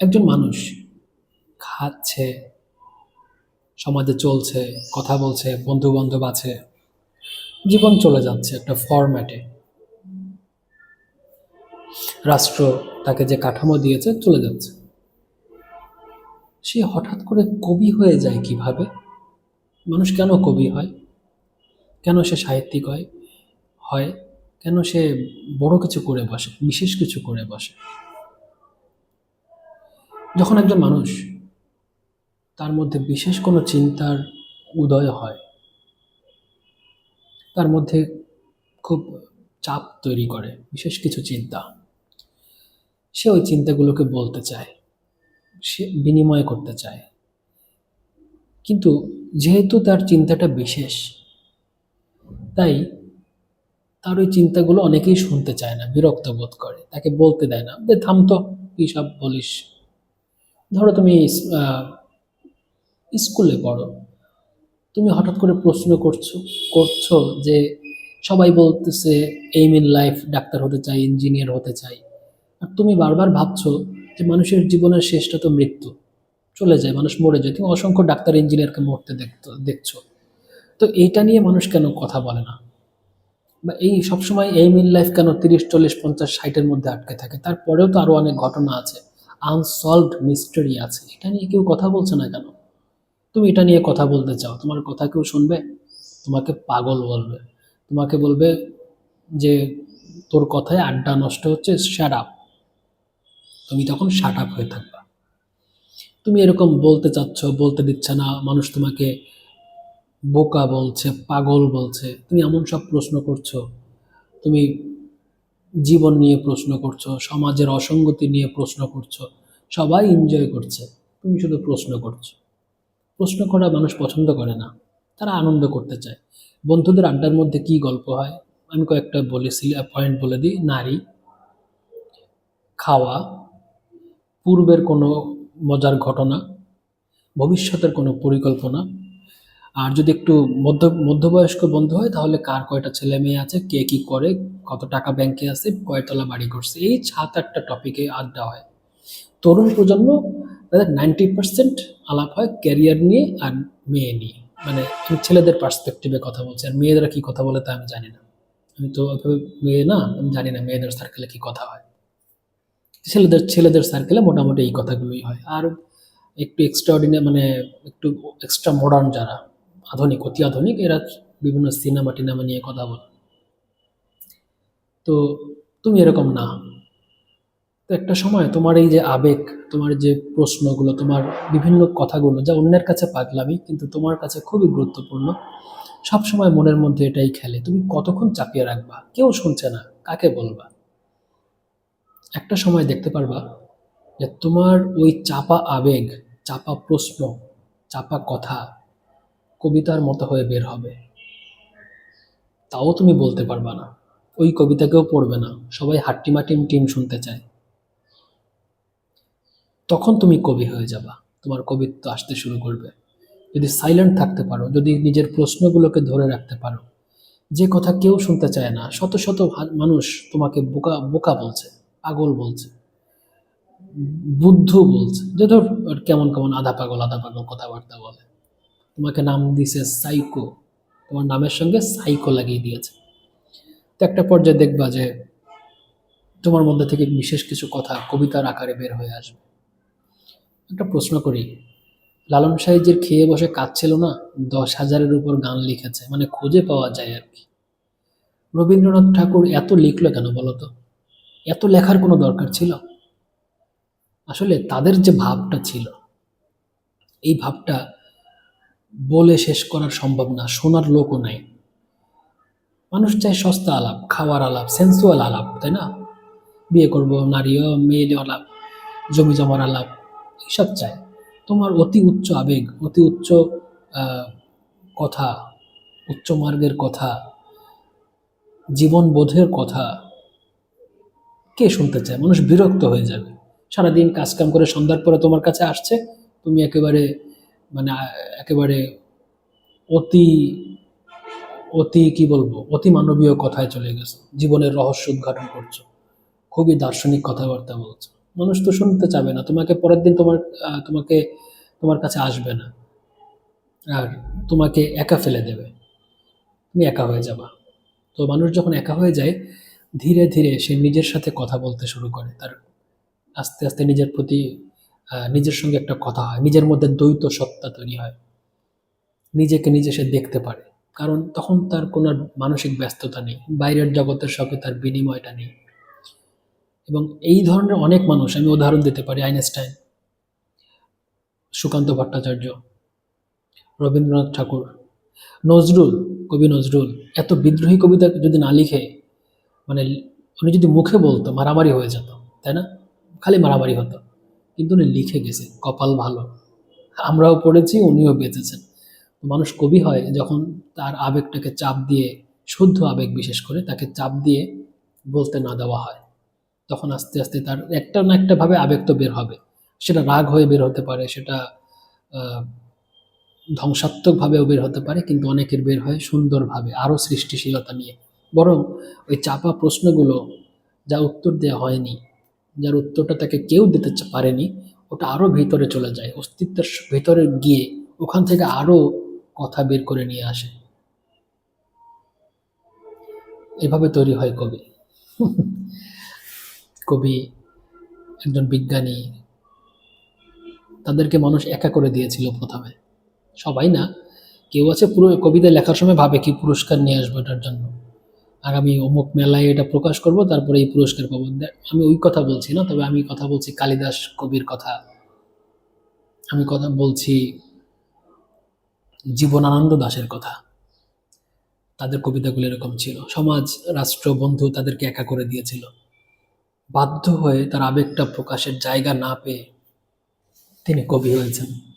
একজন মানুষ খাচ্ছে, সমাজে চলছে, কথা বলছে বন্ধু বান্ধব আছে, জীবন চলে যাচ্ছে একটা ফরম্যাটে রাষ্ট্র তাকে যে কাঠামো দিয়েছে চলে যাচ্ছে। সে হঠাৎ করে কবি হয়ে যায় কীভাবে? মানুষ কেন কবি হয়? কেন সে সাহিত্যিক হয়? হয়? কেন সে বড় কিছু করে বসে, বিশেষ কিছু করে বসে? যখন একজন মানুষ তার মধ্যে বিশেষ কোনো চিন্তার উদয় হয়, তার মধ্যে খুব চাপ তৈরি করে, বিশেষ কিছু চিন্তা, সে ওই চিন্তাগুলোকে বলতে চায়, সে বিনিময় করতে চায়। কিন্তু যেহেতু তার চিন্তাটা বিশেষ, তাই তার ওই চিন্তাগুলো অনেকেই শুনতে চায় না, বিরক্ত বোধ করে, তাকে বলতে দেয় না যে থাম তো, কী সব বলিস? ধরো তুমি স্কুলে পড়ো, তুমি হঠাৎ করে প্রশ্ন করছ করছ যে সবাই বলতেছে এইম ইন লাইফ ডাক্তার হতে চাই ইঞ্জিনিয়ার হতে চাই। আর তুমি বারবার ভাবছ যে মানুষের জীবনের শেষটা তো মৃত্যু, চলে যায়, মানুষ মরে যায়, তুমি অসংখ্য ডাক্তার ইঞ্জিনিয়ারকে মরতে দেখতো, দেখছ। তো এইটা নিয়ে মানুষ কেন কথা বলে না? বা এই সবসময় এইম ইন লাইফ কেন তিরিশ, চল্লিশ, পঞ্চাশ, ষাটের মধ্যে আটকে থাকে? তারপরেও তো আরও অনেক ঘটনা আছে। আনসলভড মিস্টারি আছে। এটা নিয়ে কেউ কথা বলছে না কেন? তুমি এটা নিয়ে কথা বলতে চাও, তোমার কথা কেউ শুনবে? তোমাকে পাগল বলবে। তোমাকে বলবে যে তোর কথায় আড্ডা নষ্ট হচ্ছে শ্যাট আপ তুমি তখন শাট আপ হয়ে থাকবা। তুমি এরকম বলতে চাচ্ছ, বলতে দিচ্ছে না, মানুষ তোমাকে বোকা বলছে, পাগল বলছে। তুমি এমন সব প্রশ্ন করছ। তুমি জীবন নিয়ে প্রশ্ন করছ, সমাজের অসঙ্গতি নিয়ে প্রশ্ন করছ, সবাই এনজয় করছে। তুমি শুধু প্রশ্ন করছ। প্রশ্ন করা মানুষ পছন্দ করে না, তারা আনন্দ করতে চায়। বন্ধুদের আড্ডার মধ্যে কি গল্প হয়? আমি কয়েকটা বলেছি পয়েন্ট বলে দিই। নারী, খাওয়া, পূর্বের কোনো মজার ঘটনা, ভবিষ্যতের কোনো পরিকল্পনা আর যদি একটু মধ্য, মধ্যবয়স্ক বন্ধু হয়, তাহলে কার কয়টা ছেলে মেয়ে আছে, কে কি করে, কত টাকা ব্যাংকে আছে, কয়তলা বাড়ি করছে, এই সাত আটটা টপিকে আড্ডা হয়। তরুণ প্রজন্ম, তাদের নাইনটি পার্সেন্ট আলাপ হয় ক্যারিয়ার নিয়ে আর মেয়ে নিয়ে। মানে ছেলেদের পার্সপেক্টিভে কথা বলছি, আর মেয়েদের কি কথা বলে তা আমি জানি না। আমি তো মেয়ে না, আমি জানি না মেয়েদের সার্কেলে কি কথা হয়। ছেলেদের ছেলেদের সার্কেলে মোটামুটি এই কথাগুলোই হয়। আর একটু এক্সট্রাঅর্ডিনারি মানে একটু এক্সট্রা মডার্ন যারা আধুনিক, অতি আধুনিক, এরা বিভিন্ন সিনেমা টিনেমা নিয়ে কথা বলে। তো তুমি এরকম না। তো একটা সময় তোমার এই যে আবেগ, তোমার যে প্রশ্নগুলো, তোমার বিভিন্ন কথাগুলো, যা অন্যের কাছে পাগলামি, কিন্তু তোমার কাছে খুবই গুরুত্বপূর্ণ, সব সময় মনের মধ্যে এটাই খেলে। তুমি কতক্ষণ চাপিয়ে রাখবা? কেউ শুনছে না। কাকে বলবা? একটা সময় দেখতে পারবা যে তোমার ওই চাপা আবেগ, চাপা প্রশ্ন, চাপা কথা কবিতার মতো হয়ে বের হবে। তাও তুমি বলতে পারবা না। ওই কবিতাকেও পড়বে না। সবাই হাট্টিমা টিম টিম শুনতে চায়। তখন তুমি কবি হয়ে যাবা। তোমার কবিত্ব আসতে শুরু করবে। যদি সাইলেন্ট থাকতে পারো, যদি নিজের প্রশ্নগুলোকে ধরে রাখতে পারো, যে কথা কেউ শুনতে চায় না, শত শত মানুষ তোমাকে বোকা বোকা বলছে, পাগল বলছে, বুদ্ধ বলছে। যে ধর, কেমন কেমন আধা পাগল আধা পাগল কথাবার্তা বলে। তোমাকে নাম দিছে সাইকো। তোমার নামের সঙ্গে সাইকো লাগিয়ে দিয়েছে। তো একটা পর্যায়ে দেখবা যে তোমার মধ্যে থেকে বিশেষ কিছু কথা কবিতার আকারে বের হয়ে আসবে। একটা প্রশ্ন করি, লালন সাহেজের খেয়ে বসে কাঁদছিল না? দশ হাজারের উপর গান লিখেছে মানে খুঁজে পাওয়া যায় আর কি। রবীন্দ্রনাথ ঠাকুর এত লিখলো কেন বলো তো? এত লেখার কোনো দরকার ছিল? আসলে তাদের যে ভাবটা ছিল, এই ভাবটা বলে শেষ করার সম্ভব না, শোনার লোকও নাই। মানুষ চায় সস্তা আলাপ, খাওয়ার আলাপ সেন্সুয়াল আলাপ, তাই না? বিয়ে করব, নারীও মেয়ে আলাপ, জমি জমার আলাপ, এইসব চায়। তোমার অতি উচ্চ আবেগ, অতি উচ্চ কথা, উচ্চ মার্গের কথা, জীবন বোধের কথা কে শুনতে চায়? মানুষ বিরক্ত হয়ে যাবে। সারাদিন কাজকাম করে সন্ধ্যার পরে তোমার কাছে আসছে, তুমি একেবারে মানে একেবারে অতি অতি কি বলব, অতি মানবীয় কথায় চলে গেছো। জীবনের রহস্য উদ্ঘাটন করছ। খুবই দার্শনিক কথাবার্তা বলছো। মানুষ তো শুনতে চাবে না। তোমাকে পরের দিন তোমার তোমাকে, তোমার কাছে আসবে না। আর তোমাকে একা ফেলে দেবে। তুমি একা হয়ে যাবা। তো মানুষ যখন একা হয়ে যায়, ধীরে ধীরে সে নিজের সাথে কথা বলতে শুরু করে। তার আস্তে আস্তে নিজের প্রতি নিজের সঙ্গে একটা কথা হয়, নিজের মধ্যে দ্বৈত সত্তা তৈরি হয়, নিজেকে নিজে সে দেখতে পারে। কারণ তখন তার কোনো মানসিক ব্যস্ততা নেই, বাইরের জগতের সঙ্গে তার বিনিময়টা নেই। এবং এই ধরনের অনেক মানুষ, আমি উদাহরণ দিতে পারি আইনস্টাইন, সুকান্ত ভট্টাচার্য, রবীন্দ্রনাথ ঠাকুর, নজরুল, কবি নজরুল, এত বিদ্রোহী কবিতা যদি না লিখে মানে উনি যদি মুখে বলতো, মারামারি হয়ে যেত, তাই না? খালি মারামারি হতো। কিন্তু উনি লিখে গেছে কপাল ভালো। আমরাও পড়েছি, উনিও বেঁচেছেন। মানুষ কবি হয় যখন তার আবেগটাকে চাপ দিয়ে, শুদ্ধ আবেগ বিশেষ করে, তাকে চাপ দিয়ে বলতে না দেওয়া হয়। তখন আস্তে আস্তে তার একটা না একটা ভাবে আবেগ তো বের হবে। সেটা রাগ হয়ে বের হতে পারে, সেটা ধ্বংসাত্মকভাবেও বের হতে পারে, কিন্তু অনেকের বের হয় সুন্দরভাবে, আরও সৃষ্টিশীলতা নিয়ে। বরং ওই চাপা প্রশ্নগুলো যা উত্তর দেওয়া হয়নি যার উত্তরটা তাকে কেউ দিতে পারেনি, ওটা আরও ভিতরে চলে যায়, অস্তিত্বের ভিতরে গিয়ে ওখান থেকে আরও কথা বের করে নিয়ে আসে। এভাবে তৈরি হয় কবি। কবি একজন বিজ্ঞানী, তাদেরকে মানুষ একা করে দিয়েছিল প্রথমে। সবাই না, কেউ আছে পুরো কবিতা লেখার সময় ভাবে কি পুরস্কার নিয়ে আসব এটার জন্য। আগামী অমুক মেলায় এটা প্রকাশ করব, তারপরে এই পুরস্কার পাবো। আমি ওই কথা বলছি না, তবে আমি কথা বলছি কালিদাস কবির কথা। আমি কথা বলছি জীবনানন্দ দাশের কথা। তাদের কবিতাগুলো এরকম ছিল। সমাজ, রাষ্ট্র, বন্ধু তাদেরকে একা করে দিয়েছিল। বাধ্য হয়ে তার আবেগটা প্রকাশের জায়গা না পেয়ে তিনি কবি হয়েছেন।